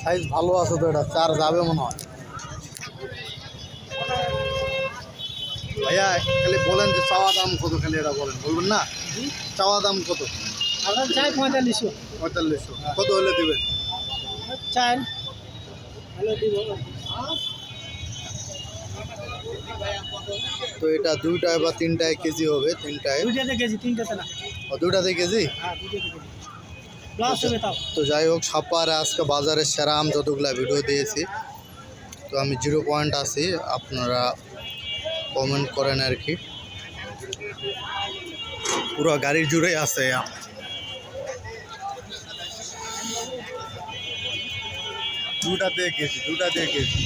Size ভালো আছে তো এটা চার যাবে মনে হয়। ভাইয়া খালি বলেন যে চাওয়া দাম কত খালি এটা বলেন বলবেন না? চাওয়া দাম কত? চাই পঁয়তাল্লিশশো। পঁয়তাল্লিশশো। কত হলে দিবেন? চাই। তো এটা দুইটায় বা তিনটায় কেজি হবে তিনটায়? দুইটাতে কেজি তিনটাতে না। ও দুইটাতে কেজি? হ্যাঁ দুইটাতে কেজি। তো যাই হোক সাপারে আজকে বাজারের সেরা আম যতগুলা ভিডিও দিয়েছি তো আমি জিরো পয়েন্ট আছি আপনারা কমেন্ট করেন আর কি। পুরো গাড়ি জুড়ে আছে আম। দুটা দিয়ে কেজি দুটা দিয়ে কেজি।